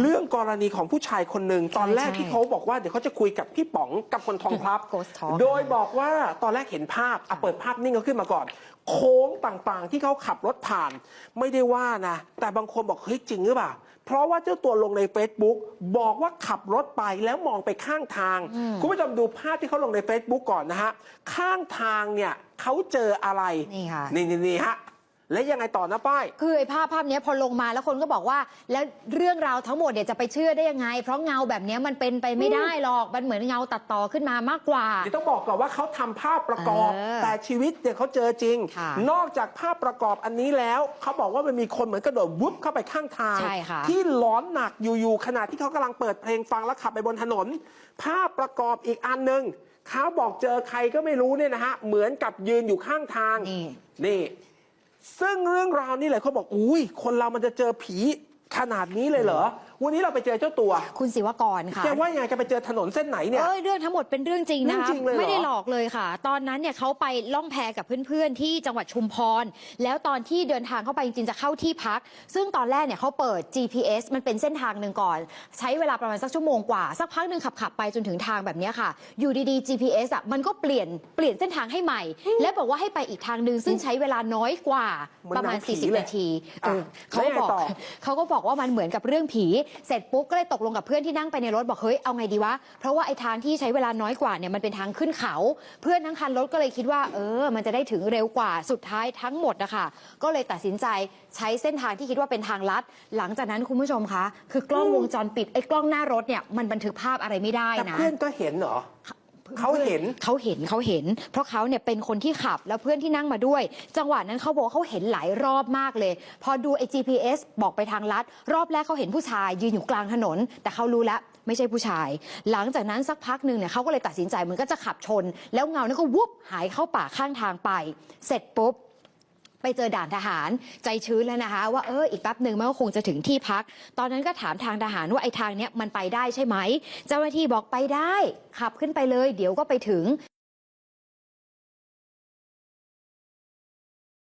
เรื่องกรณีของผู้ชายคนหนึ่งตอนแรกใช่ที่เขาบอกว่าเดี๋ยวเขาจะคุยกับพี่ป๋องกับคนทองพลับ Ghost Talk โดยบอกว่าตอนแรกเห็นภาพอะเปิดภาพนิ่งเขาขึ้นมาก่อน โค้งต่างๆ ที่เขาขับรถผ่าน ไม่ได้ว่านะ แต่บางคนบอกเฮ้ยจริงหรือเปล่า เพราะว่าเจ้าตัวลงใน Facebook บอกว่าขับรถไปแล้วมองไปข้างทาง คุณผู้ชมดูภาพที่เขาลงใน Facebook ก่อนนะฮะข้างทางเนี่ยเขาเจออะไรนี่ค่ะ นี่นี่นี่ฮะ และยังไงต่อนะป้าย คือไอ้ภาพภาพเนี้ยพอลงมาแล้วคนก็บอกว่า แล้วเรื่องราวทั้งหมดเนี่ยจะไปเชื่อได้ยังไง เพราะเงาแบบเนี้ยมันเป็นไปไม่ได้หรอกมันเหมือนเงาตัดต่อขึ้นมามากกว่า เดี๋ยวต้องบอกก่อนว่าเขาทำภาพประกอบ เออแต่ชีวิตเนี่ยเขาเจอจริง ค่ะนอกจากภาพประกอบอันนี้แล้ว เขาบอกว่ามันมีคนเหมือนกระโดดวุบเข้าไปข้างทาง ใช่ค่ะ ที่หลอนหนักอยู่ๆขณะที่เขากำลังเปิดเพลงฟังแล้วขับไปบนถนน ภาพประกอบอีกอันหนึ่งเขาบอกเจอใครก็ไม่รู้เนี่ยนะฮะเหมือนกับยืนอยู่ข้างทางนี่ นี่ ซึ่งเรื่องราวนี่หละเขาบอกอุ้ยคนเรามันจะเจอผีขนาดนี้เลยเหรอ วันนี้เราไปเจอเจ้าตัวคุณศิวกรค่ะแกว่ายังไงแกไปเจอถนนเส้นไหนเนี่ย เอ้ยเรื่องทั้งหมดเป็นเรื่องจริงนะคะเรื่องจริงเลยเหรอ ไม่ได้หลอกเลยค่ะ ตอนนั้นเนี่ยเขาไปล่องแพกับเพื่อนๆ ที่จังหวัดชุมพร แล้วตอนที่เดินทางเข้าไปจริงๆจะเข้าที่พัก ซึ่งตอนแรกเนี่ยเขาเปิด GPS มันเป็นเส้นทางหนึ่งก่อน ใช้เวลาประมาณสักชั่วโมงกว่า สักพักหนึ่งขับๆไปจนถึงทางแบบเนี้ยค่ะ อยู่ดีๆ GPS อะมันก็เปลี่ยนเปลี่ยนเส้นทางให้ใหม่ และบอกว่าให้ไปอีกทางหนึ่งซึ่งใช้เวลาน้อยกว่าเหมือนประมาณ หนังผี40 เลยนาทีอะเออเขาก็แล้วยังไงบอก ต่อ เขาก็บอกว่ามันเหมือนกับเรื่องผีเสร็จปุ๊บก็เลยตกลงกับเพื่อนที่นั่งไปในรถบอกเฮ้ยเอาไงดีวะ เพราะว่าไอ้ทางที่ใช้เวลาน้อยกว่าเนี่ยมันเป็นทางขึ้นเขา เพื่อนทั้งคันรถก็เลยคิดว่าเออ มันจะได้ถึงเร็วกว่าสุดท้ายทั้งหมดนะคะก็เลยตัดสินใจใช้เส้นทางที่คิดว่าเป็นทางลัด หลังจากนั้นคุณผู้ชมคะ คือกล้องวงจรปิดไอ้กล้องหน้ารถเนี่ยมันบันทึกภาพอะไรไม่ได้แต่นะ เพื่อนก็เห็นเหรอ เขาเห็นเขาเห็นเขาเห็น เพราะเขาเนี่ยเป็นคนที่ขับแล้วเพื่อนที่นั่งมาด้วย จังหวะนั้นเขาบอกเขาเห็นหลายรอบมากเลย พอดูไอ้ GPS บอกไปทางลัด รอบแรกเขาเห็นผู้ชายยืนอยู่กลางถนน แต่เขารู้แล้วไม่ใช่ผู้ชาย หลังจากนั้นสักพักหนึ่งเนี่ยเขาก็เลยตัดสินใจเหมือนก็จะขับชน แล้วเงานั้นก็วุบหายเข้าป่าข้างทางไป เสร็จปุ๊บ ไปเจอด่านทหารใจชื้นแล้วนะคะ ว่าเอออีกแป๊บหนึ่งมันก็คงจะถึงที่พัก ตอนนั้นก็ถามทางทหารว่าไอ้ทางเนี้ยมันไปได้ใช่ไหม เจ้าหน้าที่บอกไปได้ ขับขึ้นไปเลย เดี๋ยวก็ไปถึง